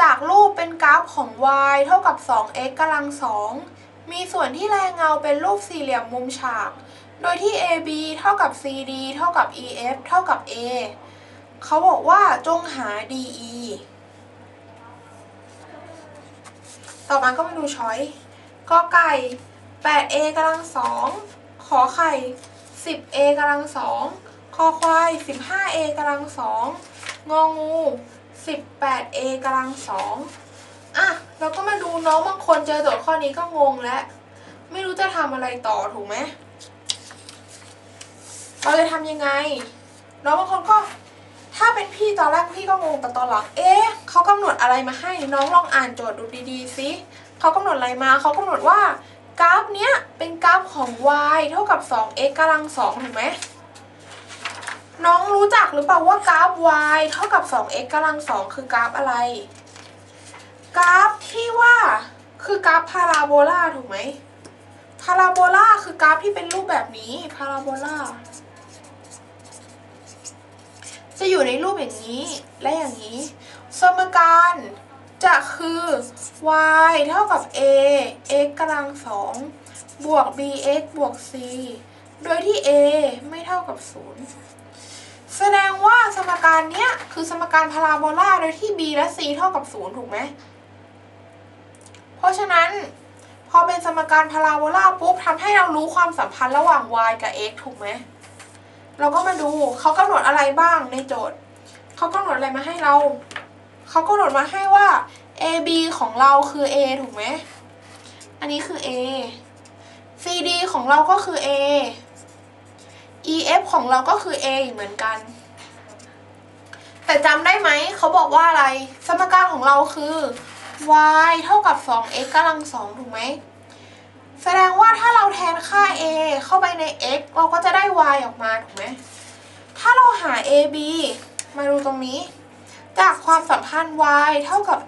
จากรูปเป็นกราฟของ y เท่ากับ 2x กำลัง 2 มีส่วนที่แรงเงาเป็นรูปสี่เหลี่ยมมุมฉาก โดยที่ AB เท่ากับ CD เท่ากับ EF เท่ากับ A เขาบอกว่าจงหา DE ต่อมาก็มาดูช้อยกอไก่ 8a กำลัง2ขอไข่ 10a กำลัง2คอควาย 15a กำลัง2งองู 18a กำลัง2อะเราก็มาดูน้องบางคนเจอโจทย์ข้อนี้ก็งงแล้วไม่รู้จะทำอะไรต่อถูกไหมเราจะทำยังไง น้องบางคนก็ถ้าเป็นพี่ตอนแรกพี่ก็งงแต่ตอนหลังเอ๊ะเขากำหนดอะไรมาให้น้องลองอ่านโจทย์ดูดีๆสิเขากำหนดอะไรมาเขากำหนดว่ากราฟเนี้ยเป็นกราฟของ y เท่ากับ 2x กำลัง2ถูกไหม น้องรู้จักหรือเปล่าว่ากราฟ y เท่ากับ 2x กำลัง 2 คือกราฟอะไร กราฟที่ว่าคือกราฟพาราโบลาถูกไหมพาราโบลาคือกราฟที่เป็นรูปแบบนี้พาราโบลาจะอยู่ในรูปอย่างนี้และอย่างนี้ สมการจะคือ y เท่ากับ a x กำลังสองบวก bx บวก c โดยที่ a ไม่เท่ากับ 0 แสดงว่าสมการเนี้ยคือสมการพาราโบลาโดยที่ b และ c เท่ากับ 0 ถูกไหม เพราะฉะนั้น พอเป็นสมการพาราโบลาปุ๊บทำให้เรารู้ความสัมพันธ์ระหว่าง y กับ x ถูกไหม เราก็มาดูเขากำหนดอะไรบ้างในโจทย์ เขากำหนดอะไรมาให้เรา เขากำหนดมาให้ว่า AB ของเราคือ A ถูกไหม อันนี้คือ A CD ของเราก็คือ A EF ของเราก็คือ A เหมือนกัน แต่จำได้ไหม เขาบอกว่าอะไร สมการของเราคือ y เท่ากับ 2x กำลัง 2 ถูกไหม แสดงว่าถ้าเราแทนค่า a เข้าไปใน x เราก็จะได้ y ออกมา ถูกไหม ถ้าเราหา ab มาดูตรงนี้ จากความสัมพันธ์ y เท่ากับ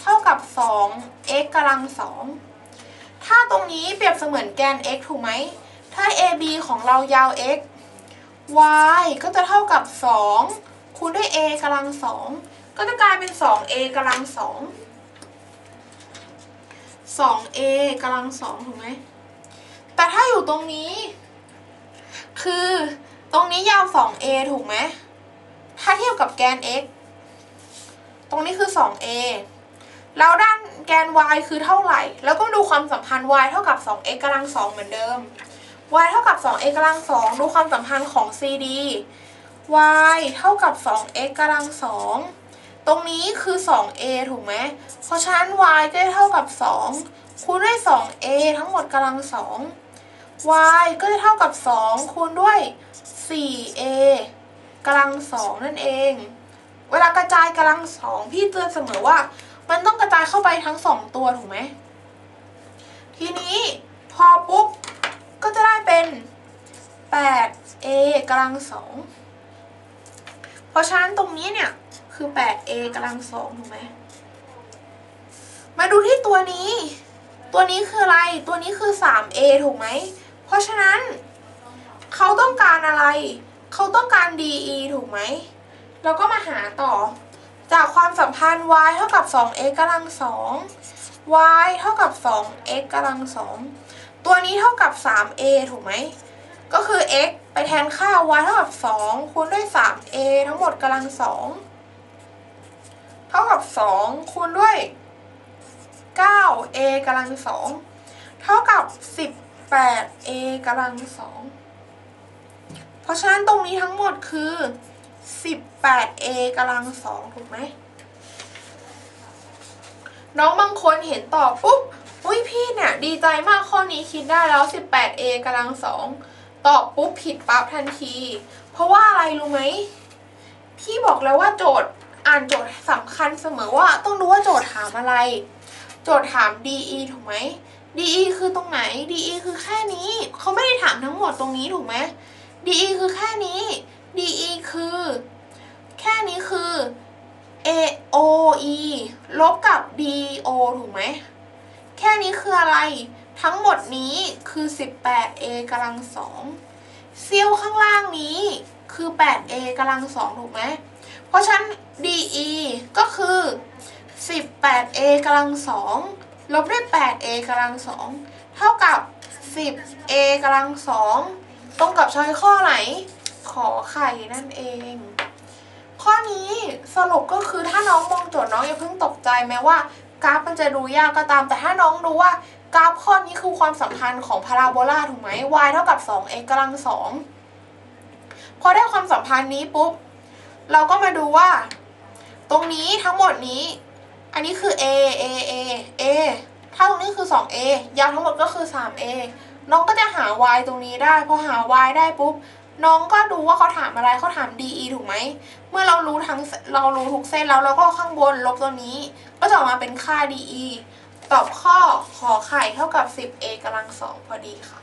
เท่ากับ 2x กำลัง 2 ถ้าตรงนี้เปรียบเสมือนแกน x ถูกไหมถ้า ab ของเรายาว x y ก็จะเท่ากับ 2 คูณด้วย a กำลัง2ก็จะกลายเป็น 2a กำลัง2 2a กำลังสองถูกไหม แต่ถ้าอยู่ตรงนี้ คือตรงนี้ยาว 2a ถูกไหม ถ้าเทียบกับแกน x ตรงนี้คือ 2a แล้วด้านแกน y คือเท่าไหร่ แล้วก็ดูความสัมพันธ์ y เท่ากับ 2x กำลัง2เหมือนเดิม y เท่ากับ 2x กำลัง2ดูความสัมพันธ์ของ cd y เท่ากับ 2x กำลัง2ตรงนี้คือ 2a ถูกไหมเพราะฉะนั้น y ก็จะเท่ากับ 2 คูณด้วย 2a ทั้งหมดกำลัง2 y ก็จะเท่ากับ 2 คูณด้วย 4a กำลัง2นั่นเอง เวลากระจายกำลัง2พี่เตือนเสมอว่า มันต้องกระจายเข้าไปทั้ง 2 ตัวถูกไหม ทีนี้พอปุ๊บ ก็จะได้เป็น 8a กำลัง2เพราะฉะนั้นตรงนี้เนี่ยคือ 8a กำลัง2ถูกไหมมาดูที่ตัวนี้ ตัวนี้คืออะไร ตัวนี้คือ 3a ถูกไหม เพราะฉะนั้น เขาต้องการอะไร เขาต้องการ de ถูกไหม เราก็มาหาต่อ จากความสัมพันธ์ y เท่ากับ 2x กำลัง2 y เท่ากับ 2x กำลัง2 ตัวนี้เท่ากับ 3a ถูกไหม ก็คือ x ไปแทนค่า y เท่ากับ 2 คูณด้วย 3a ทั้งหมดกำลัง 2 เท่ากับ 2 คูณด้วย 9a กำลัง 2 เท่ากับ 18a กำลัง 2 เพราะฉะนั้นตรงนี้ทั้งหมดคือ 18a กำลัง 2 ถูกไหม น้องบางคนเห็นตอบปุ๊บ อุ้ยพี่เนี่ยดีใจมากข้อนี้คิดได้แล้ว 18a กำลัง2ตอบปุ๊บผิดปั๊บทันที เพราะว่าอะไรรู้ไหมพี่บอกแล้วว่าโจทย์อ่านโจทย์สำคัญเสมอว่าต้องรู้ว่าโจทย์ถามอะไร โจทย์ถาม DE ถูกไหม DE คือตรงไหน DE คือแค่นี้เขาไม่ได้ถามทั้งหมดตรงนี้ถูกไหม DE คือแค่นี้ DE คือ แค่นี้คือ AOE ลบกับ DO ถูกไหม แค่นี้คืออะไร ทั้งหมดนี้คือ 18A กำลังสองเซี่ยวข้างล่างนี้คือ 8A กำลังสองถูกไหม เพราะฉะนั้น DE ก็คือ 18a กำลังสองลบด้วย 8a กำลังสองเท่ากับ 10a กำลังสองตรงกับช้อยข้อไหน ขอไข่นั่นเอง ข้อนี้สรุปก็คือถ้าน้องมองโจทย์น้องอย่าเพิ่งตกใจแม้ว่า กราฟมันจะดูยากก็ตาม แต่ถ้าน้องรู้ว่ากราฟข้อนี้คือความสัมพันธ์ของพาราโบลาถูกไหม y เท่ากับ 2x กำลังสองพอได้ความสัมพันธ์นี้ปุ๊บ เราก็มาดูว่า ตรงนี้ทั้งหมดนี้ อันนี้คือ a a a a ถ้าตรงนี้คือ 2a ยาวทั้งหมดก็คือ 3a น้องก็จะหา y ตรงนี้ได้ พอหา y ได้ปุ๊บ น้องก็ดูว่าเขาถามอะไรเขาถาม de ถูกไหม เมื่อเรารู้ทั้งเรารู้ทุกเส้นแล้วเราก็ข้างบนลบตัวนี้ ก็จะออกมาเป็นค่า de ตอบข้อขอไข่เท่ากับ 10a กำลังสองพอดีค่ะ